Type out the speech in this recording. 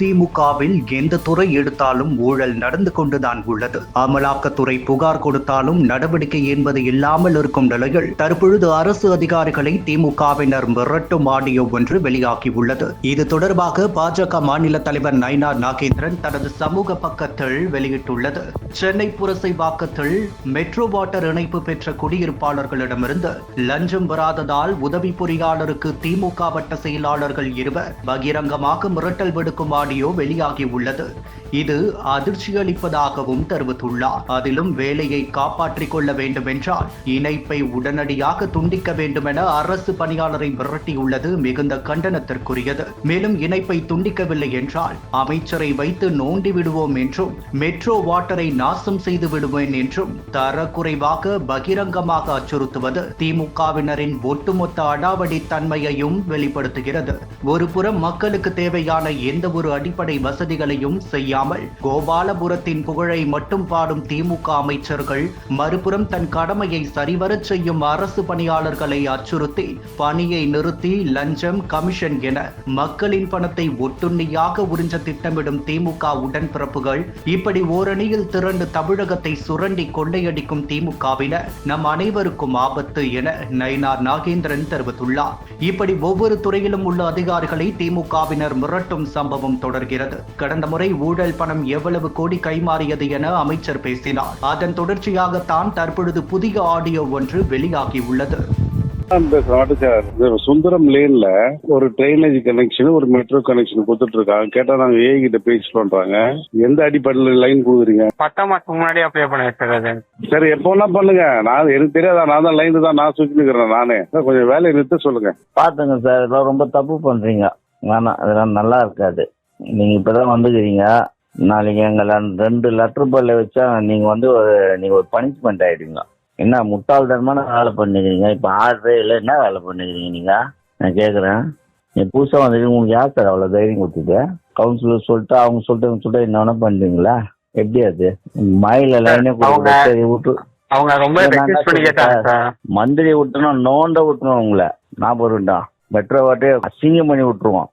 திமுகவில் எந்த துறை எடுத்தாலும் ஊழல் நடந்து கொண்டுதான் உள்ளது. அமலாக்கத்துறை புகார் கொடுத்தாலும் நடவடிக்கை என்பது இல்லாமல் இருக்கும் நிலையில் தற்பொழுது அரசு அதிகாரிகளை திமுகவினர் மிரட்டும் ஆடியோ ஒன்று வெளியாகியுள்ளது. இது தொடர்பாக பாஜக மாநில தலைவர் நயினார் நாகேந்திரன் தனது சமூக பக்கத்தில் வெளியிட்டுள்ளது. சென்னை புரசைவாக்கத்தில் மெட்ரோ வாட்டர் இணைப்பு பெற்ற குடியிருப்பாளர்களிடமிருந்து லஞ்சம் வராததால் உதவி பொறியாளருக்கு திமுக வட்ட செயலாளர்கள் இருவர் பகிரங்கமாக மிரட்டல் விடுக்கும் ஆடியோ வெளியாகியுள்ளது இது அதிர்ச்சி அளிப்பதாகவும் தெரிவித்துள்ளார். அதிலும் வேலையை காப்பாற்றிக் கொள்ள வேண்டும் என்றால் இணைப்பை உடனடியாக துண்டிக்க வேண்டும் என அரசு பணியாளரை மிரட்டியுள்ளது மிகுந்த கண்டனத்திற்குரியது. மேலும் இணைப்பை துண்டிக்கவில்லை என்றால் அமைச்சரை வைத்து நோண்டி விடுவோம் என்றும் மெட்ரோ வாட்டரை நாசம் செய்து விடுவேன் என்றும் தரக்குறைவாக பகிரங்கமாக அச்சுறுத்துவது திமுகவினரின் ஒட்டுமொத்த அடாவடி தன்மையையும் வெளிப்படுத்துகிறது. ஒருபுறம் மக்களுக்கு தேவையான எந்த ஒரு அடிப்படை வசதிகளையும் செய்யாமல் கோபாலபுரத்தின் புகழை மட்டும் பாடும் திமுக அமைச்சர்கள் மறுபுறம் தன் கடமையை சரிவரச் செய்யும் அரசு பணியாளர்களை அச்சுறுத்தி பணியை நிறுத்தி லஞ்சம் கமிஷன் என மக்களின் பணத்தை ஒட்டுண்ணியாக உறிஞ்ச திட்டமிடும் திமுக உடன்பிறப்புகள் இப்படி ஓரணியில் திரண்டு தமிழகத்தை சுரண்டி கொள்ளையடிக்கும் திமுகவினர் நம் அனைவருக்கும் ஆபத்து என நயினார் நாகேந்திரன் தெரிவித்துள்ளார். இப்படி ஒவ்வொரு துறையிலும் உள்ள அதிகாரிகளை திமுகவினர் மிரட்டும் சம்பவம் தொடர்கிறது. கடந்த முறை ஊழல் பணம் எவ்வளவு கோடி கைமாறியது என அமைச்சர் பேசினார். அதன் தொடர்ச்சியாகத்தான் தற்பொழுது புதிய ஆடியோ ஒன்று வெளியாகியுள்ளது. பேசுறேன் சார் சுந்தரம் லேன்ல ஒரு ட்ரைனேஜ் கனெக்ஷன் ஒரு மெட்ரோ கனெக்ஷன் கொடுத்துட்டு இருக்காங்க கேட்டா நாங்க ஏ கிட்ட பேசி பண்றாங்க எந்த அடிப்படையில் லைன் கொடுக்குறீங்க? பத்தாம் மாசத்துக்கு முன்னாடி அப்ளை பண்ண சார் எப்போனா பண்ணுங்க. நான் எனக்கு தெரியாதா நான் தான் லைன் தான் நான் சுற்றி நிக்கிறேன் நானே. கொஞ்சம் வேலையை நிறுத்த சொல்லுங்க. பார்த்துங்க சார் இதெல்லாம் ரொம்ப தப்பு பண்ணுறீங்க வேணாம் இதெல்லாம் நல்லா இருக்காது. நீங்கள் இப்போ தான் வந்துக்கிறீங்க. நாளைக்கு எங்களை ரெண்டு லெட்டர் பல்ல வச்சா நீங்கள் வந்து ஒரு நீங்கள் ஒரு பனிஷ்மெண்ட் ஆகிடுங்க என்ன முட்டாள்தனமான வேலை பண்ணிக்கிறீங்க? இப்போ ஆர்டரே இல்லை என்ன வேலை பண்ணிக்கிறீங்க நீங்கள் நான் கேட்குறேன் நீ புதுசாக வந்துக்கிறீங்க உங்களுக்கு யார் சார் அவ்வளோ தைரியம் கொடுத்துட்டு கவுன்சிலர் சொல்லிட்டு அவங்க சொல்லிட்டு இவங்க சொல்லிட்டு என்ன வேணா பண்ணுறீங்களா எப்படி அது? மயில லைனே விட்டு. அவங்க ரொம்ப மந்திரி விட்டணும் நோண்ட விட்டுணும் உங்களை. ஞாபகம் இருக்கா? மெட்ரோ வாட்டே அசிங்கம் பண்ணி விட்டுருவோம்